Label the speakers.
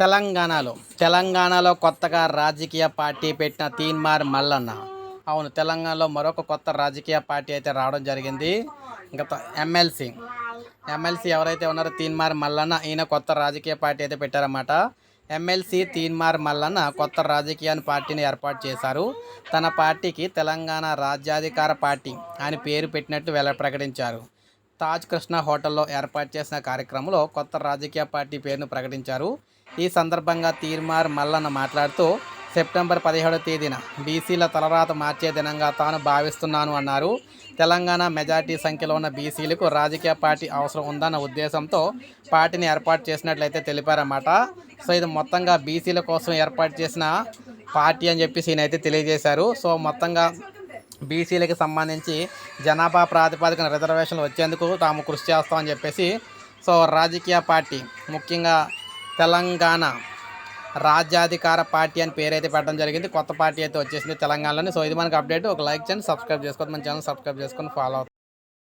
Speaker 1: తెలంగాణలో. తెలంగాణలో కొత్తగా రాజకీయ పార్టీ పెట్టిన తీన్మార్ మల్లన్న. అవును తెలంగాణలో మరొక కొత్త రాజకీయ పార్టీ అయితే రావడం జరిగింది. గత ఎమ్మెల్సీ. ఎమ్మెల్సీ ఎవరైతే ఉన్నారో తీన్మార్ మల్లన్న ఈయన కొత్త రాజకీయ పార్టీ అయితే పెట్టారన్నమాట. ఎమ్మెల్సీ తీన్మార్ మల్లన్న కొత్త రాజకీయ పార్టీని ఏర్పాటు చేశారు. తన పార్టీకి తెలంగాణ రాజ్యాధికార పార్టీ అని పేరు పెట్టినట్టు వెల ప్రకటించారు. తాజ్ కృష్ణ హోటల్లో ఏర్పాటు చేసిన కార్యక్రమంలో కొత్త రాజకీయ పార్టీ పేరును ప్రకటించారు. ఈ సందర్భంగా తీర్మార్ మల్లన్న మాట్లాడుతూ సెప్టెంబర్ పదిహేడో తేదీన బీసీల తలరాత మార్చే దినంగా తాను భావిస్తున్నాను అన్నారు. తెలంగాణ మెజార్టీ సంఖ్యలో ఉన్న బీసీలకు రాజకీయ పార్టీ అవసరం ఉందన్న ఉద్దేశంతో పార్టీని ఏర్పాటు చేసినట్లయితే తెలిపారన్నమాట. సో ఇది మొత్తంగా బీసీల కోసం ఏర్పాటు చేసిన పార్టీ అని చెప్పేసి ఈయనైతే తెలియజేశారు. సో మొత్తంగా బీసీలకి సంబంధించి జనాభా ప్రాతిపదికన రిజర్వేషన్లు వచ్చేందుకు తాము కృషి చేస్తామని చెప్పేసి సో రాజకీయ పార్టీ ముఖ్యంగా తెలంగాణ రాజ్యాధికార పార్టీ అని పేరైతే పెట్టడం జరిగింది. కొత్త పార్టీ అయితే వచ్చేసింది తెలంగాణలోనే. సో ఇది మనకు అప్డేట్. ఒక లైక్ చేయండి సబ్స్క్రైబ్ చేసుకోండి. మన ఛానల్ సబ్స్క్రైబ్ చేసుకొని ఫాలో అవుతుంది